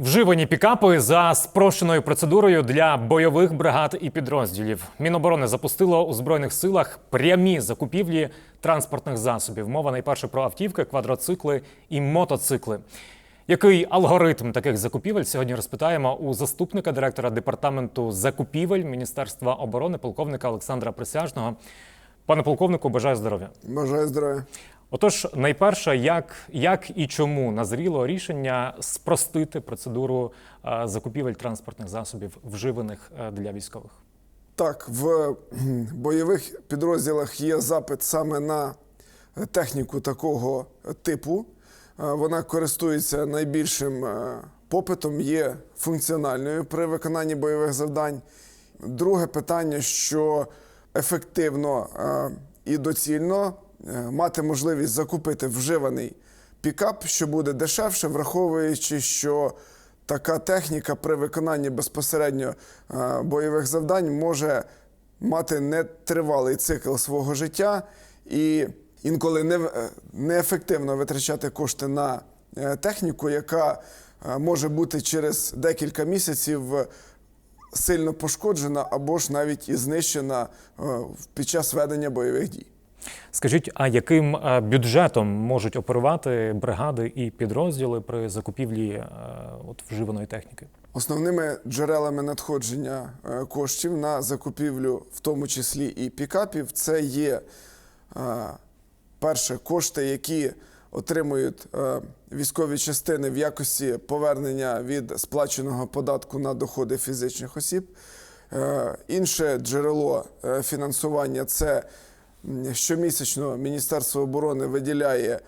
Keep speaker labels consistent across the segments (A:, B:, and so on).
A: Вживані пікапи за спрощеною процедурою для бойових бригад і підрозділів. Міноборони запустило у збройних силах прямі закупівлі транспортних засобів. Мова найперше про автівки, квадроцикли і мотоцикли. Який алгоритм таких закупівель сьогодні розпитаємо у заступника директора департаменту закупівель Міністерства оборони полковника Олександра Присяжного. Пане полковнику, бажаю здоров'я.
B: Бажаю здоров'я.
A: Отож, найперше, як, як і чому назріло рішення спростити процедуру е, закупівель транспортних засобів, вживаних е, для військових?
B: Так, в бойових підрозділах є запит саме на техніку такого типу. Е, Вона користується найбільшим попитом, є функціональною при виконанні бойових завдань. Друге питання, що ефективно і доцільно мати можливість закупити вживаний пікап, що буде дешевше, враховуючи, що така техніка при виконанні безпосередньо е, бойових завдань може мати нетривалий цикл свого життя і інколи е, неефективно витрачати кошти на е, техніку, яка е, може бути через декілька місяців сильно пошкоджена або ж навіть і знищена е, під час ведення бойових дій.
A: Скажіть, а яким е, бюджетом можуть оперувати бригади і підрозділи при закупівлі е, от, вживаної техніки?
B: Основними джерелами надходження е, коштів на закупівлю, в тому числі і пікапів, це є перше кошти, які отримують військові частини в якості повернення від сплаченого податку на доходи фізичних осіб. Інше джерело фінансування це щомісячно Міністерство оборони виділяє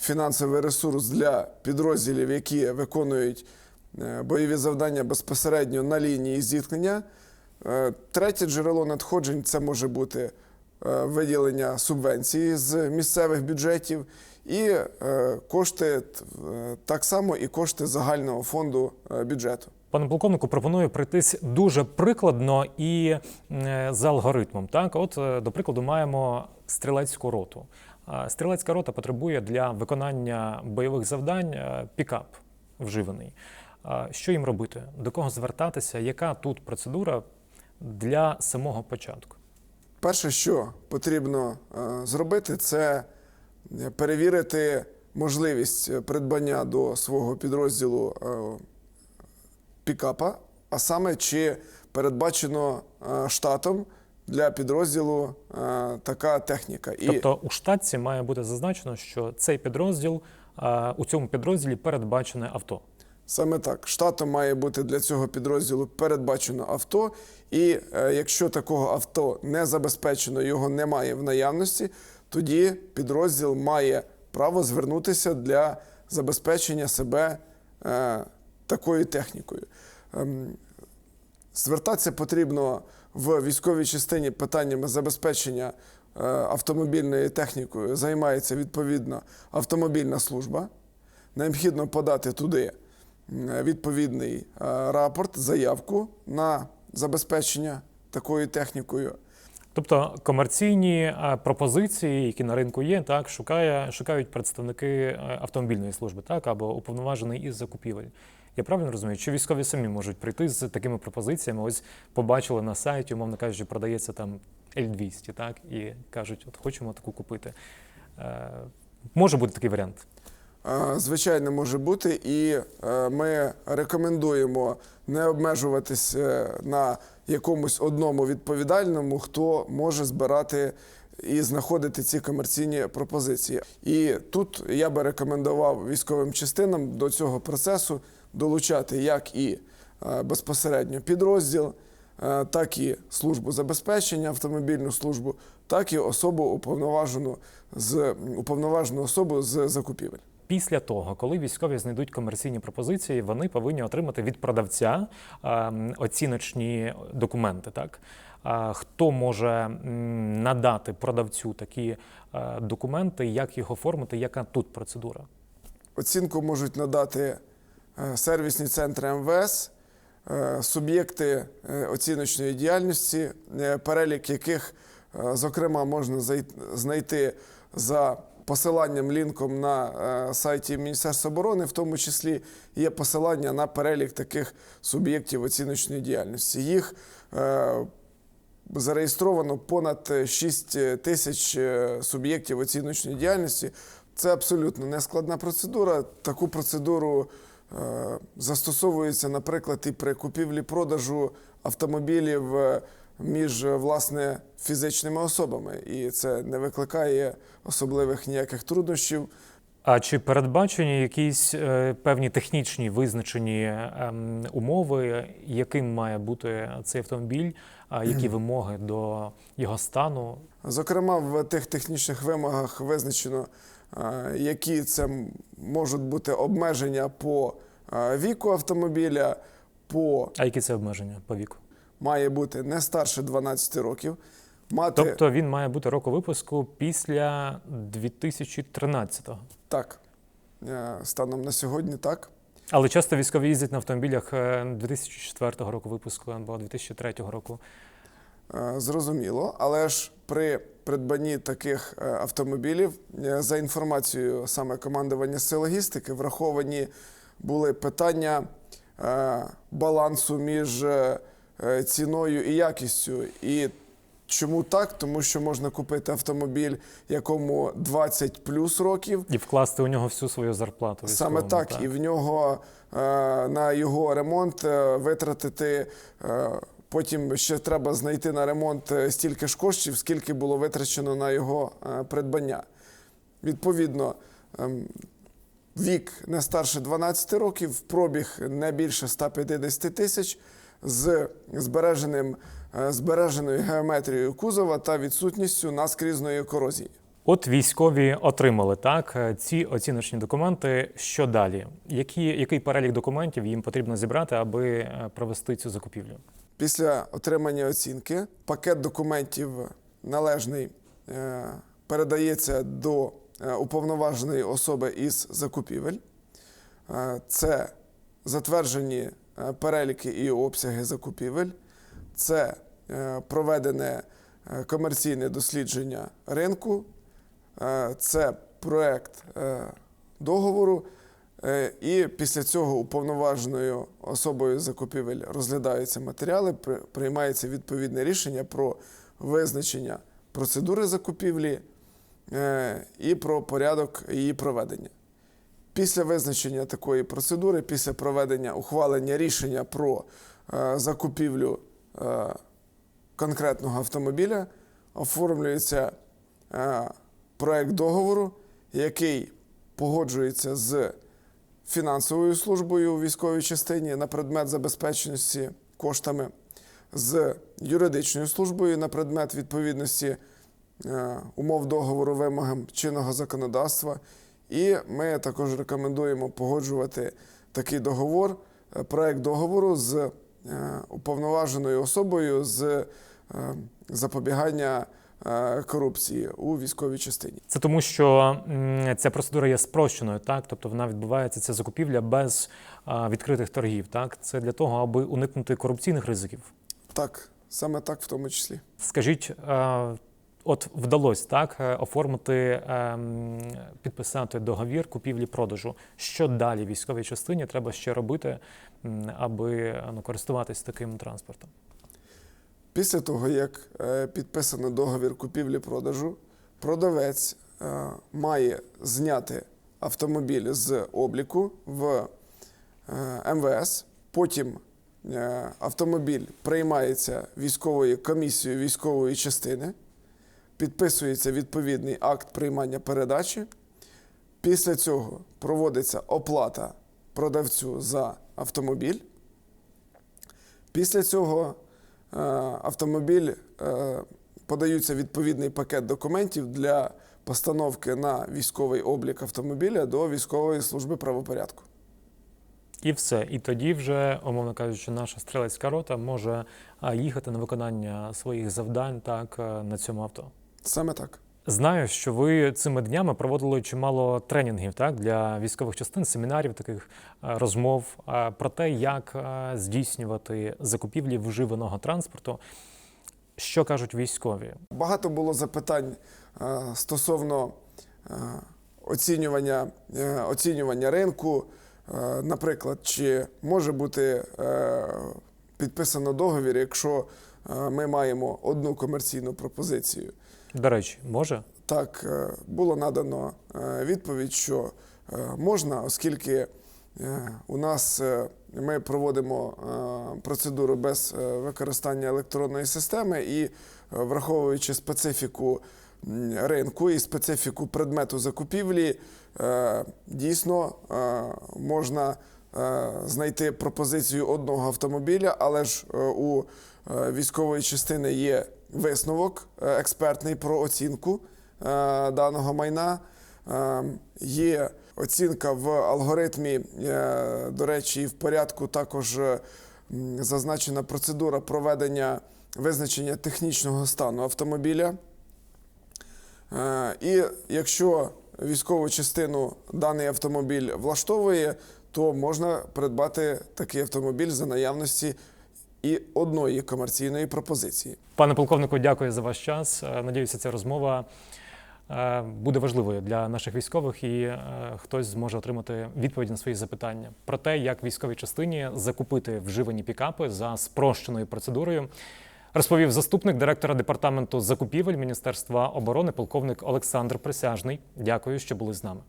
B: фінансовий ресурс для підрозділів, які виконують е, бойові завдання безпосередньо на лінії зіткнення. Е, Третє джерело надходжень це може бути е, виділення субвенції з місцевих бюджетів і кошти так само і кошти загального фонду бюджету.
A: Пане полковнику, пропоную пройтись дуже прикладно і е, за алгоритмом. Так, от, е, до прикладу, маємо стрілецьку роту. Стрілецька рота потребує для виконання бойових завдань е, пікап вживаний. Що їм робити? До кого звертатися? Яка тут процедура для самого початку?
B: Перше, що потрібно зробити, це перевірити можливість придбання до свого підрозділу пікапа, а саме чи передбачено е, штатом для підрозділу е, така техніка. І
A: Тобто у штатці має бути зазначено, що цей підрозділ е, у цьому підрозділі передбачене авто.
B: Саме так, штатом має бути для цього підрозділу передбачено авто, і е, якщо такого авто не забезпечено, його немає в наявності, тоді підрозділ має право звернутися для забезпечення себе е, такою технікою. Ем, Звертатися потрібно в військовій частині питаннями забезпечення е, автомобільною технікою займається відповідно автомобільна служба. Необхідно подати туди відповідний е, рапорт, заявку на забезпечення такою технікою.
A: Тобто комерційні е, пропозиції, які на ринку є, так шукає, шукають представники автомобільної служби, так або уповноважений із закупівель. Я правильно розумію? Чи військові самі можуть прийти з такими пропозиціями? Ось побачили на сайті, умовно кажучи, продається там L200, так і кажуть, от хочемо таку купити. Е, може бути такий варіант.
B: Е, Звичайно, може бути, і е, ми рекомендуємо не обмежуватись е, на якомусь одному відповідальному, хто може збирати і знаходити ці комерційні пропозиції. І тут я би рекомендував військовим частинам до цього процесу долучати як і е, безпосередньо підрозділ, е, так і службу забезпечення, автомобільну службу, так і особу уповноважену з уповноважену особу з закупівель.
A: Після того, коли військові знайдуть комерційні пропозиції, вони повинні отримати від продавця ем, оціночні документи. Так хто може надати продавцю такі е, документи, як їх оформити, яка тут процедура?
B: Оцінку можуть надати е, сервісні центри МВС, е, суб'єкти е, оціночної діяльності, е, перелік яких, е, зокрема, можна знайти за посиланням, лінком на е, сайті Міністерства оборони, в тому числі є посилання на перелік таких суб'єктів оціночної діяльності. Їх е, зареєстровано понад 6 тисяч е, суб'єктів оціночної діяльності. Це абсолютно нескладна процедура. Таку процедуру е, застосовується, наприклад, і при купівлі-продажу автомобілів е, між е, власне фізичними особами, і це не викликає особливих ніяких труднощів.
A: А чи передбачені якісь е, певні технічні визначені ем, умови, яким має бути цей автомобіль, а які вимоги до його стану?
B: Зокрема, в тих технічних вимогах визначено, е, які це можуть бути обмеження по е, віку автомобіля, по
A: А які це обмеження по віку?
B: має бути не старше 12 років, мати
A: Тобто він має бути року випуску після 2013-го.
B: так е, станом на сьогодні, так.
A: Але часто військові їздять на автомобілях е, 2004 року випуску або 2003 року.
B: Е, Зрозуміло, але ж при придбанні таких е, автомобілів, е, за інформацією саме командування сил логістики, враховані були питання е, балансу між ціною і якістю. І чому так? Тому що можна купити автомобіль, якому 20 плюс років,
A: І вкласти у нього всю свою зарплату.
B: Саме
A: військовому,
B: так, і в нього на його ремонт витратити. Потім ще треба знайти на ремонт е, стільки ж коштів, скільки було витрачено на його е, придбання. Відповідно, ем, вік не старше 12 років, пробіг не більше 150 тисяч з збереженим, е, збереженою геометрією кузова та відсутністю наскрізної корозії.
A: От військові отримали так ці оціночні документи. Що далі? Які, який перелік документів їм потрібно зібрати, аби провести цю закупівлю?
B: Після отримання оцінки пакет документів належний е, передається до е, уповноваженої особи із закупівель. Е, Це затверджені переліки і обсяги закупівель, це проведене комерційне дослідження ринку, це проект договору. Е, І після цього уповноваженою особою закупівель розглядаються матеріали, при- приймається відповідне рішення про визначення процедури закупівлі е, і про порядок її проведення. Після визначення такої процедури, після проведення ухвалення рішення про е, закупівлю конкретного автомобіля, оформлюється проект договору, який погоджується з фінансовою службою у військовій частині на предмет забезпеченості коштами, з юридичною службою на предмет відповідності е, умов договору вимогам чинного законодавства. І ми також рекомендуємо погоджувати такий договор, е, проект договору з е, уповноваженою особою з запобігання корупції у військовій частині.
A: Це тому, що ця процедура є спрощеною, так тобто вона відбувається ця закупівля без відкритих торгів. Так, це для того, аби уникнути корупційних ризиків.
B: Так, саме так в тому числі.
A: Скажіть, е, от вдалося так е, оформити, ем, підписати договір купівлі-продажу. Що далі військовій частині треба ще робити, аби ну, користуватись таким транспортом?
B: Після того, як е, підписано договір купівлі-продажу, продавець е, має зняти автомобіль з обліку в е, МВС. Потім автомобіль приймається військовою комісією військової частини, підписується відповідний акт приймання передачі. Після цього проводиться оплата продавцю за автомобіль. Після цього автомобіль е, подаються відповідний пакет документів для постановки на військовий облік автомобіля до військової служби правопорядку.
A: І все. І тоді вже, умовно кажучи, наша стрілецька рота може їхати на виконання своїх завдань так е, на цьому авто.
B: Саме так.
A: Знаю, що ви цими днями проводили чимало тренінгів так для військових частин, семінарів, таких е, розмов е, про те, як е, здійснювати закупівлі вживаного транспорту. Що кажуть військові?
B: Багато було запитань стосовно оцінювання, оцінювання ринку. Наприклад, чи може бути підписано договір, якщо ми маємо одну комерційну пропозицію.
A: До речі, може?
B: Так, е, було надано е, відповідь, що е, можна, оскільки у нас ми проводимо процедуру без використання електронної системи і враховуючи специфіку ринку і специфіку предмету закупівлі, дійсно можна знайти пропозицію одного автомобіля, але ж у військової частини є висновок е, експертний про оцінку е, даного майна. Е, Є оцінка в алгоритмі, е, до речі, і в порядку також зазначена процедура проведення визначення технічного стану автомобіля. І якщо військову частину даний автомобіль влаштовує, то можна придбати такий автомобіль за наявності і одної комерційної пропозиції.
A: Пане полковнику, дякую за ваш час. Е, Надіюся, ця розмова е, буде важливою для наших військових, і е, хтось зможе отримати відповіді на свої запитання про те, як військовій частині закупити вживані пікапи за спрощеною процедурою. Розповів заступник директора департаменту закупівель Міністерства оборони, полковник Олександр Присяжний. Дякую, що були з нами.